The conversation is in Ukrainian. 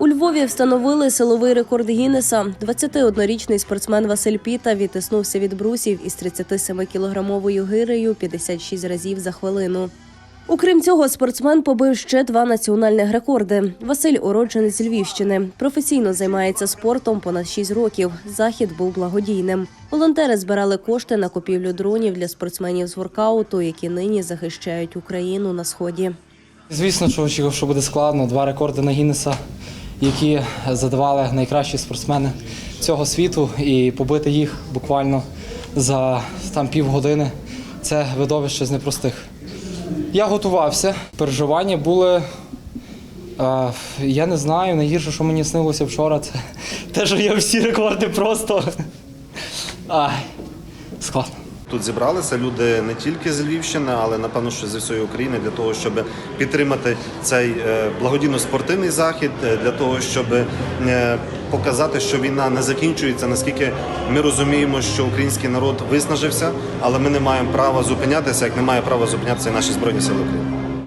У Львові встановили силовий рекорд Гіннеса. 21-річний спортсмен Василь Піта відтиснувся від брусів із 37-кілограмовою гирею 56 разів за хвилину. Окрім цього, спортсмен побив ще два національних рекорди. Василь уродженець Львівщини. Професійно займається спортом понад 6 років. Захід був благодійним. Волонтери збирали кошти на купівлю дронів для спортсменів з воркауту, які нині захищають Україну на сході. Звісно, що очікував, що буде складно. Два рекорди на Гіннеса, які задавали найкращі спортсмени цього світу, і побити їх буквально за там півгодини. Це видовище з непростих. Я готувався. Переживання були. я не знаю, найгірше, що мені снилося вчора, це те, що я всі рекорди просто. Ай, складно. Тут зібралися люди не тільки з Львівщини, але напевно, що зі всієї України для того, щоб підтримати цей е, благодійно-спортивний захід, е, для того, щоб е, показати, що війна не закінчується. Наскільки ми розуміємо, що український народ виснажився, але ми не маємо права зупинятися, як не має права зупинятися і наші збройні сили України.